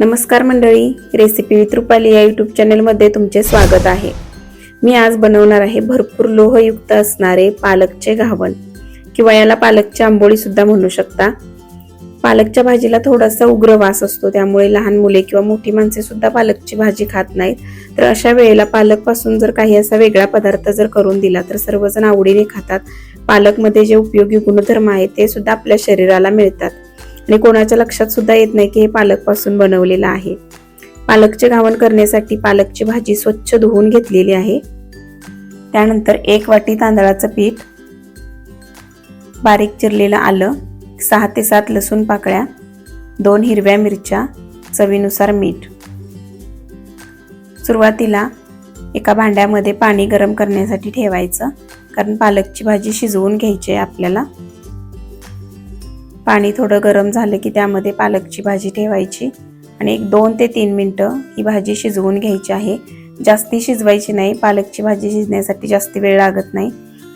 नमस्कार मंडळी recipe with Rupali या यूट्यूब चॅनलमध्ये तुमचे स्वागत आहे. मी आज बनवणार आहे भरपूर लोहयुक्त असणारे पालकचे घावण. किंवा याला पालकची आंबोळीसुद्धा म्हणू शकता. पालकच्या भाजीला थोडासा उग्र वास असतो त्यामुळे लहान मुले किंवा मोठी माणसे सुद्धा पालकची भाजी खात नाहीत. तर अशा वेळेला पालकपासून जर काही असा वेगळा पदार्थ जर करून दिला तर सर्वजण आवडीने खातात. पालकमध्ये जे उपयोगी गुणधर्म आहेत ते सुद्धा आपल्या शरीराला मिळतात. आणि कोणाच्या लक्षात सुद्धा येत नाही की हे पालकपासून बनवलेलं आहे. पालकचे घावण करण्यासाठी पालकची भाजी स्वच्छ धुवून घेतलेली आहे. त्यानंतर एक वाटी तांदळाचं पीठ बारीक चिरलेलं आलं सहा ते सात लसूण पाकळ्या दोन हिरव्या मिरच्या चवीनुसार मीठ. सुरुवातीला एका भांड्यामध्ये पाणी गरम करण्यासाठी ठेवायचं कारण पालकची भाजी शिजवून घ्यायची आहे आपल्याला. पाणी थोडं गरम झालं की त्यामध्ये पालकची भाजी ठेवायची. आणि एक दोन ते तीन मिनटं ही भाजी शिजवून घ्यायची आहे. जास्ती शिजवायची नाही पालकची भाजी शिजण्यासाठी जास्त वेळ लागत नाही.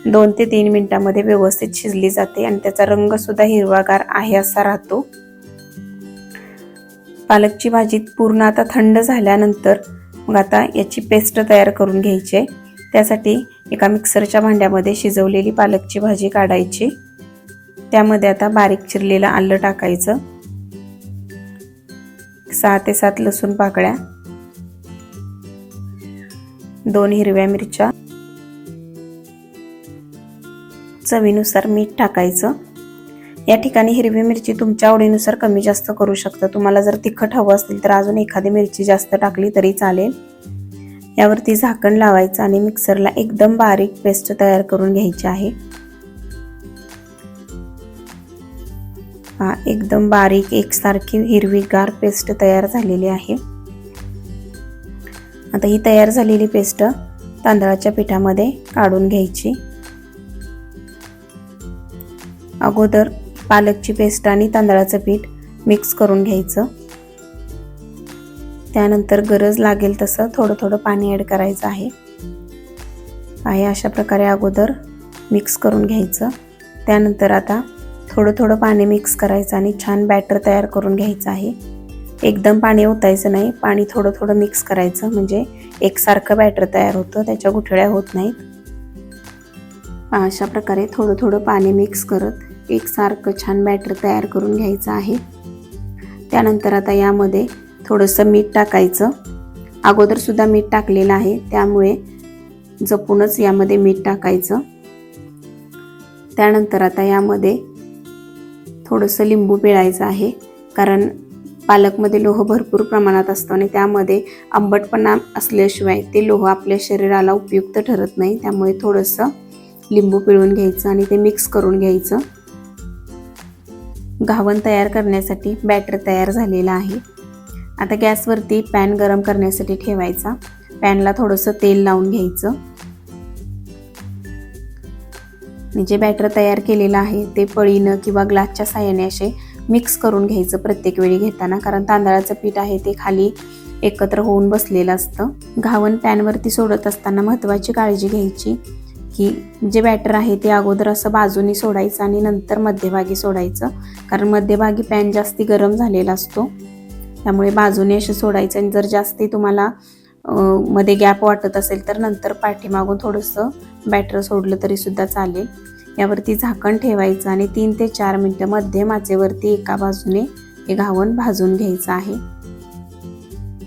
दोन ते तीन मिनटामध्ये व्यवस्थित शिजली जाते आणि त्याचा रंगसुद्धा हिरवागार आहे असा राहतो. पालकची भाजी पूर्ण आता थंड झाल्यानंतर मग आता याची पेस्ट तयार करून घ्यायची आहे. त्यासाठी एका मिक्सरच्या भांड्यामध्ये शिजवलेली पालकची भाजी काढायची. त्यामध्ये आता बारीक चिरलेलं आलं टाकायचं. सहा ते सात लसूण पाकळ्या. दोन हिरव्या मिरच्या. चवीनुसार मीठ टाकायचं. या ठिकाणी हिरवी मिरची तुमच्या आवडीनुसार कमी जास्त करू शकता. तुम्हाला जर तिखट हवं असेल तर अजून एखादी मिरची जास्त टाकली तरी चालेल. यावरती झाकण लावायचं आणि मिक्सरला एकदम बारीक पेस्ट तयार करून घ्यायची आहे. एकदम बारीक एकसारखी हिरवीगार पेस्ट तयार झालेली आहे. आता ही तयार झालेली पेस्ट तांदळाच्या पिठामध्ये काढून घ्यायची. अगोदर पालकची पेस्ट आणि तांदळाचं पीठ मिक्स करून घ्यायचं. त्यानंतर गरज लागेल तसं थोडं थोडं पाणी ॲड करायचं आहे. आहे अशा प्रकारे अगोदर मिक्स करून घ्यायचं. त्यानंतर आता थोडं थोडं पाणी मिक्स करायचं आणि छान बॅटर तयार करून घ्यायचं आहे. एकदम पाणी ओतायचं नाही पाणी थोडं थोडं मिक्स करायचं. म्हणजे एकसारखं बॅटर तयार होतं त्याच्या गुठळ्या होत नाहीत. अशा प्रकारे थोडं थोडं पाणी मिक्स करत एकसारखं छान बॅटर तयार करून घ्यायचं आहे. त्यानंतर आता यामध्ये थोडंसं मीठ टाकायचं. अगोदरसुद्धा मीठ टाकलेलं आहे त्यामुळे जपूनच यामध्ये मीठ टाकायचं. त्यानंतर आता यामध्ये थोडंसं लिंबू पिळायचं आहे. कारण पालकमध्ये लोह भरपूर प्रमाणात असतो आणि त्यामध्ये आंबटपणा असल्याशिवाय ते लोह आपल्या शरीराला उपयुक्त ठरत नाही. त्यामुळे थोडंसं लिंबू पिळून घ्यायचं आणि ते मिक्स करून घ्यायचं. घावण तयार करण्यासाठी बॅटर तयार झालेलं आहे. आता गॅसवरती पॅन गरम करण्यासाठी ठेवायचा. पॅनला थोडंसं तेल लावून घ्यायचं. जे बॅटर तयार केलेलं आहे ते पळीनं किंवा ग्लासच्या साह्याने असे मिक्स करून घ्यायचं प्रत्येक वेळी घेताना. कारण तांदळाचं पीठ आहे ते खाली एकत्र होऊन बसलेलं असतं. घावन पॅनवरती सोडत असताना महत्त्वाची काळजी घ्यायची की जे बॅटर आहे ते अगोदर असं बाजूनी सोडायचं आणि नंतर मध्यभागी सोडायचं. कारण मध्यभागी पॅन जास्ती गरम झालेला असतो. त्यामुळे बाजूने असं सोडायचं आणि जर जास्ती तुम्हाला मध्ये गॅप वाटत असेल तर नंतर पाठीमागून थोडंसं बॅटर सोडलं तरीसुद्धा चालेल. यावरती झाकण ठेवायचं आणि तीन ते चार मिनटं मध्यम आचेवरती एका बाजूने हे घावण भाजून घ्यायचं आहे.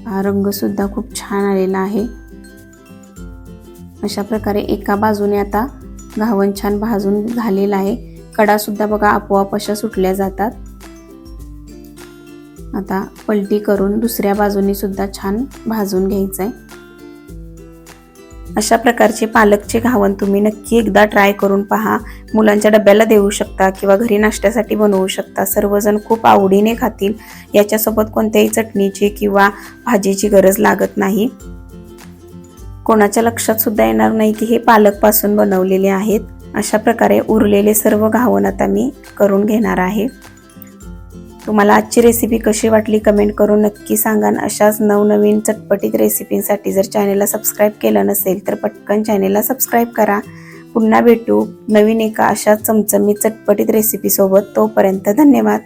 हा रंगसुद्धा खूप छान आलेला आहे. अशा प्रकारे एका बाजूने आता घावण छान भाजून झालेला आहे. कडासुद्धा बघा आपोआप अशा सुटल्या जातात. आता पलटी करून दुसऱ्या बाजूने सुद्धा छान भाजून घ्यायचं आहे अशा प्रकारचे पालकचे घावण तुम्ही नक्की एकदा ट्राय करून पहा. मुलांच्या डब्याला देऊ शकता किंवा घरी नाश्त्यासाठी बनवू शकता. सर्वजण खूप आवडीने खातील. याच्यासोबत कोणत्याही चटणीची किंवा भाजीची गरज लागत नाही. कोणाच्या लक्षात सुद्धा येणार नाही की हे पालकपासून बनवलेले आहेत. अशा प्रकारे उरलेले सर्व घावण आता मी करून घेणार आहे. तुम्हाला आजची रेसिपी कशी वाटली कमेंट करून नक्की सांगा अशाच नवनवीन चटपटीत रेसिपींसाठी जर चॅनेलला सबस्क्राईब केलं नसेल तर पटकन चॅनेलला सबस्क्राईब करा. पुन्हा भेटू नवीन एका अशा चमचमीत चटपटीत रेसिपीसोबत तोपर्यंत धन्यवाद.